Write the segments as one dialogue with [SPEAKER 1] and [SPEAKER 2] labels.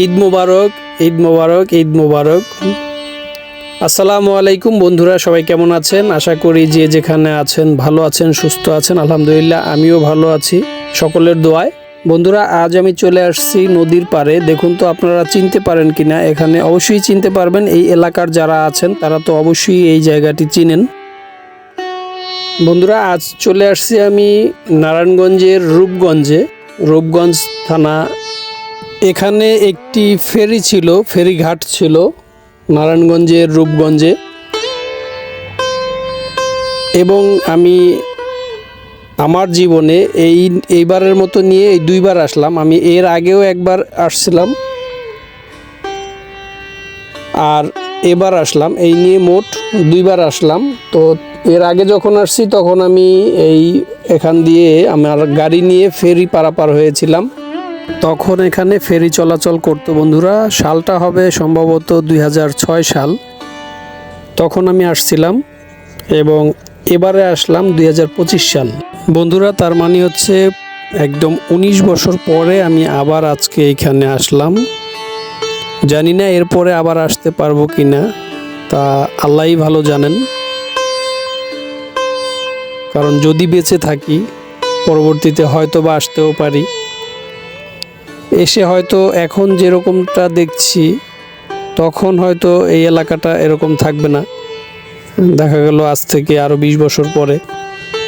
[SPEAKER 1] ঈদ মোবারক ঈদ মোবারক ঈদ মোবারক। আসসালামু আলাইকুম বন্ধুরা, সবাই কেমন আছেন? আশা করি যে যেখানে আছেন, ভালো আছেন, সুস্থ আছেন, আলহামদুলিল্লাহ, আমিও ভালো আছি, সকলের দোয়ায়। বন্ধুরা, আজ আমি চলে আসছি নদীর পারে দেখুন তো, আপনারা চিনতে পারেন কিনা, এখানে অবশ্যই চিনতে পারবেন। এই এলাকার যারা আছেন, তারা তো অবশ্যই এই জায়গাটি চিনেন। বন্ধুরা, আজ চলে আসছি আমি নারায়ণগঞ্জের রূপগঞ্জে। রূপগঞ্জ থানা এখানে একটি ফেরি ছিল ফেরিঘাট ছিল নারায়ণগঞ্জের রূপগঞ্জে। এবং আমি আমার জীবনে এই, এইবারের মতো নিয়ে এই দুইবার আসলাম। আমি এর আগেও একবার আসছিলাম। আর এবার আসলাম। এই নিয়ে মোট দুইবার আসলাম। তো এর আগে যখন আসছি, তখন আমি এই এখান দিয়ে আমার গাড়ি নিয়ে ফেরি পারাপার হয়েছিলাম। তখন এখানে ফেরি চলাচল করতো বন্ধুরা। সালটা হবে সম্ভবত দুই হাজার ছয় সাল। তখন আমি আসছিলাম এবং এবারে আসলাম দুই হাজার পঁচিশ সাল। বন্ধুরা, তার মানে হচ্ছে একদম ১৯ বছর পরে আমি আবার আজকে এখানে আসলাম। জানি না এরপরে আবার আসতে পারব কি না তা আল্লাহই ভালো জানেন। কারণ যদি বেঁচে থাকি, পরবর্তীতে হয়তো বা আসতেও পারি। এসে হয়তো এখন যেরকমটা দেখছি, তখন হয়তো এই এলাকাটা এরকম থাকবে না। দেখা গেল আজ থেকে আরও বিশ বছর পরে।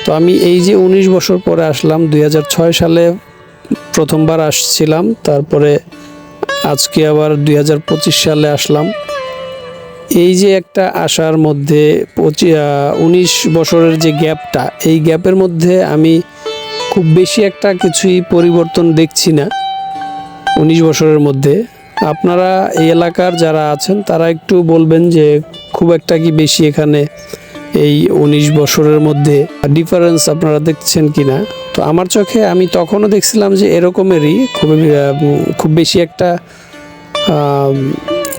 [SPEAKER 1] তো আমি এই যে উনিশ বছর পরে আসলাম, দুই হাজার ছয় সালে প্রথমবার আসছিলাম, তারপরে আজকে আবার দু হাজার পঁচিশ সালে আসলাম। এই যে একটা আসার মধ্যে উনিশ বছরের যে গ্যাপটা, এই গ্যাপের মধ্যে আমি খুব বেশি একটা কিছুই পরিবর্তন দেখছি না। উনিশ বছরের মধ্যে। আপনারা এই এলাকার যারা আছেন, তারা একটু বলবেন যে খুব একটা কি বেশি এখানে এই উনিশ বছরের মধ্যে ডিফারেন্স আপনারা দেখছেন কি না তো আমার চোখে আমি তখনও দেখছিলাম যে এরকমেরই খুব খুব বেশি একটা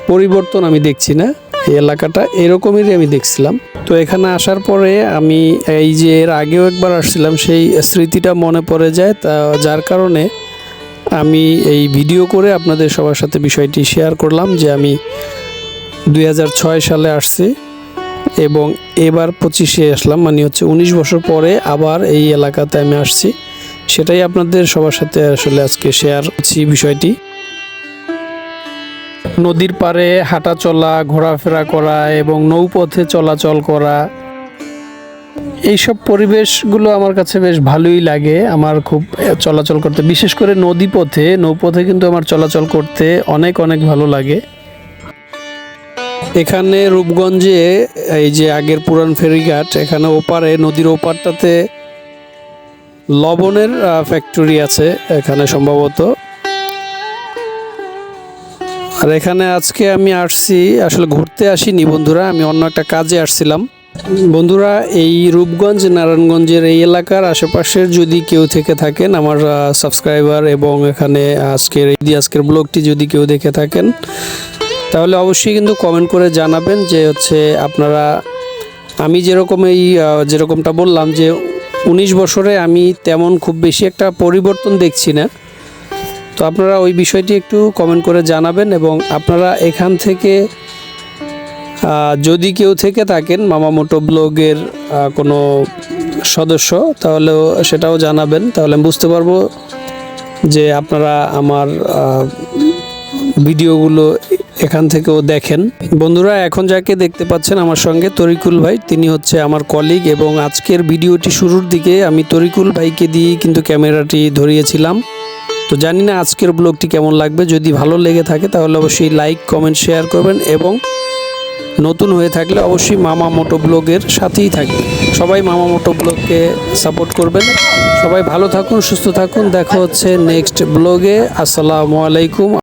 [SPEAKER 1] পরিবর্তন আমি দেখছি না। এই এলাকাটা এরকমেরই আমি দেখছিলাম। তো এখানে আসার পরে আমি এই যে এর আগেও একবার আসছিলাম, সেই স্মৃতিটা মনে পড়ে যায়। তা যার কারণে আমি এই ভিডিও করে আপনাদের সবার সাথে বিষয়টি শেয়ার করলাম যে আমি দু হাজার ছয় সালে আসছি এবং এবার পঁচিশে আসলাম মানে হচ্ছে উনিশ বছর পরে আবার এই এলাকাতে আমি আসছি। সেটাই আপনাদের সবার সাথে আসলে আজকে শেয়ার করছি বিষয়টি। নদীর পাড়ে হাঁটা চলা ঘোরাফেরা করা এবং নৌপথে চলাচল করা এইসব পরিবেশগুলো আমার কাছে বেশ ভালোই লাগে। আমার খুব চলাচল করতে, বিশেষ করে নদী পথে নৌপথে কিন্তু আমার চলাচল করতে অনেক অনেক ভালো লাগে। এখানে রূপগঞ্জে, এই যে আগের পুরান ফেরিঘাট, এখানে ওপারে, নদীর ওপারটাতে লবণের ফ্যাক্টরি আছে এখানে সম্ভবত। আর এখানে আজকে আমি আসছি, আসলে ঘুরতে আসিনি বন্ধুরা, আমি অন্য একটা কাজে আসছিলাম। বন্ধুরা, এই রূপগঞ্জ, নারায়ণগঞ্জের এই এলাকার আশেপাশের যদি কেউ থেকে থাকেন, আমার সাবস্ক্রাইবার এবং এখানে আজকের এই আজকের ব্লগটি যদি কেউ দেখে থাকেন, তাহলে অবশ্যই কিন্তু কমেন্ট করে জানাবেন যে হচ্ছে আপনারা, আমি যেরকম এই যেরকমটা বললাম যে উনিশ বছরে আমি তেমন খুব বেশি একটা পরিবর্তন দেখছি না। তো আপনারা ওই বিষয়টি একটু কমেন্ট করে জানাবেন এবং আপনারা এখান থেকে যদি কেউ থেকে থাকেন মামা মোটো ব্লগের কোনো সদস্য, তাহলেও সেটাও জানাবেন। তাহলে আমি বুঝতে পারব যে আপনারা আমার ভিডিওগুলো এখান থেকেও দেখেন। বন্ধুরা, এখন যাকে দেখতে পাচ্ছেন আমার সঙ্গে তরিকুল ভাই, তিনি হচ্ছে আমার কলিগ এবং আজকের ভিডিওটি শুরুর দিকে আমি তরিকুল ভাইকে দিয়ে কিন্তু ক্যামেরাটি ধরিয়েছিলাম। তো জানি না আজকের ব্লগটি কেমন লাগবে। যদি ভালো লেগে থাকে, তাহলে অবশ্যই লাইক কমেন্ট শেয়ার করবেন এবং নতুন হয়ে থাকলে অবশ্যই মামা মোটো ব্লগের সাথেই থাকবে। সবাই মামা মোটো ব্লগকে সাপোর্ট করবেন। সবাই ভালো থাকুন, সুস্থ থাকুন। দেখা হচ্ছে নেক্সট ব্লগে। আসসালামু আলাইকুম।